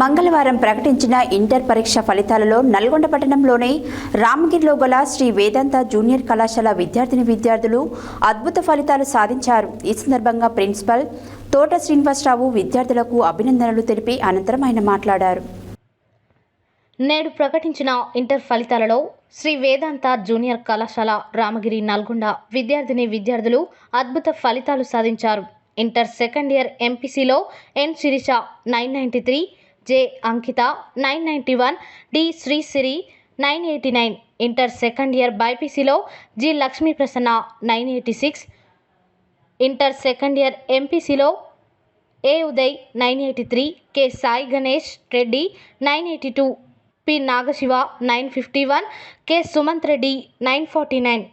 మంగళవారం ప్రకటించిన ఇంటర్ పరీక్ష ఫలితాలలో నల్గొండ పట్టణంలోని రామగిరిలో గల శ్రీ వేదాంత జూనియర్ కళాశాల విద్యార్థిని విద్యార్థులు అద్భుత ఫలితాలు సాధించారు. ఈ సందర్భంగా ప్రిన్సిపల్ తోట శ్రీనివాసరావు విద్యార్థులకు అభినందనలు తెలిపి అనంతరం ఆయన మాట్లాడారు. నేడు ప్రకటించిన ఇంటర్ ఫలితాలలో శ్రీ వేదాంత జూనియర్ కళాశాల రామగిరి నల్గొండ విద్యార్థిని విద్యార్థులు అద్భుత ఫలితాలు సాధించారు. Inter second year ఎంపీసీలో N Sirisha nine ninety three J Ankitha nine ninety one D Srisiri nine eighty nine. Inter second year బైపీసీలో G Lakshmi Prasanna nine eighty six. Inter second year ఎంపీసీలో A Uday nine eighty three. K Sai Ganesh Reddy nine eighty two. P Nagasiva nine fifty one. K Sumanth Reddy nine forty nine.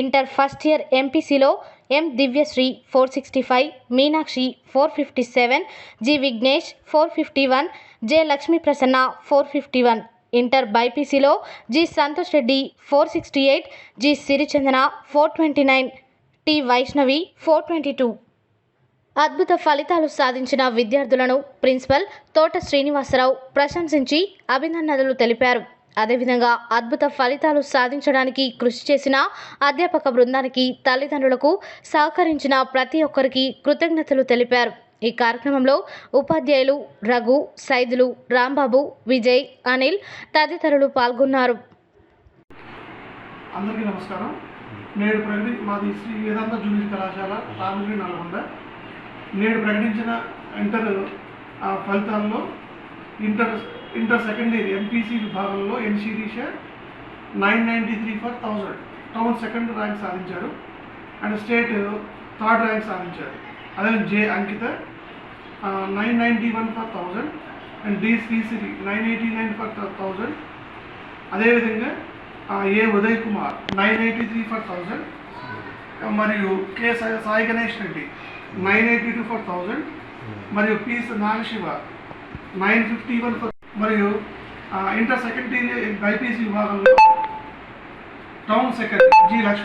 Inter first year ఎంపీసీలో M Divyasri four sixty five Meenakshi four fifty seven G Vignesh four fifty one J Lakshmi Prasanna four fifty one. Inter బైపీసీలో G Santosh Reddy four sixty eight G Sirichandana four twenty nine T Vaishnavi four twenty two. అద్భుత ఫలితాలు సాధించిన విద్యార్థులను principal తోట శ్రీనివాసరావు ప్రశంసించి అభినందనలు తెలిపారు. అదేవిధంగా అద్భుత ఫలితాలు సాధించడానికి కృషి చేసిన అధ్యాపక బృందానికి తల్లిదండ్రులకు సహకరించిన ప్రతి ఒక్కరికి కృతజ్ఞతలు తెలిపారు. ఈ కార్యక్రమంలో ఉపాధ్యాయులు రఘు సైదులు రాంబాబు విజయ్ అనిల్ తదితరులు పాల్గొన్నారు. అందరికీ నమస్కారం. నేడు ప్రకటి మాది శ్రీ వేదాంత జూనియర్ కళాశాల రామగిరి నల్గొండ. నేడు ప్రకటించిన ఇంటర్ ఫలితాల్లో inter inter second year MPC విభాగంలో N Sirisha nine ninety three for thousand town second rank సాధించారు. అండ్ స్టేట్ థర్డ్ ర్యాంక్ సాధించారు. అదే J Ankitha nine ninety one for thousand and D Srisiri nine eighty nine for thousand అదేవిధంగా A Uday Kumar nine eighty three for thousand మరియు K Sai Sai Ganesh Reddy nine eighty two for thousand మరియు P Nagasiva nine fifty one for మరియు inter secondary BiPC విభాగంలో town secretary G Lakshmi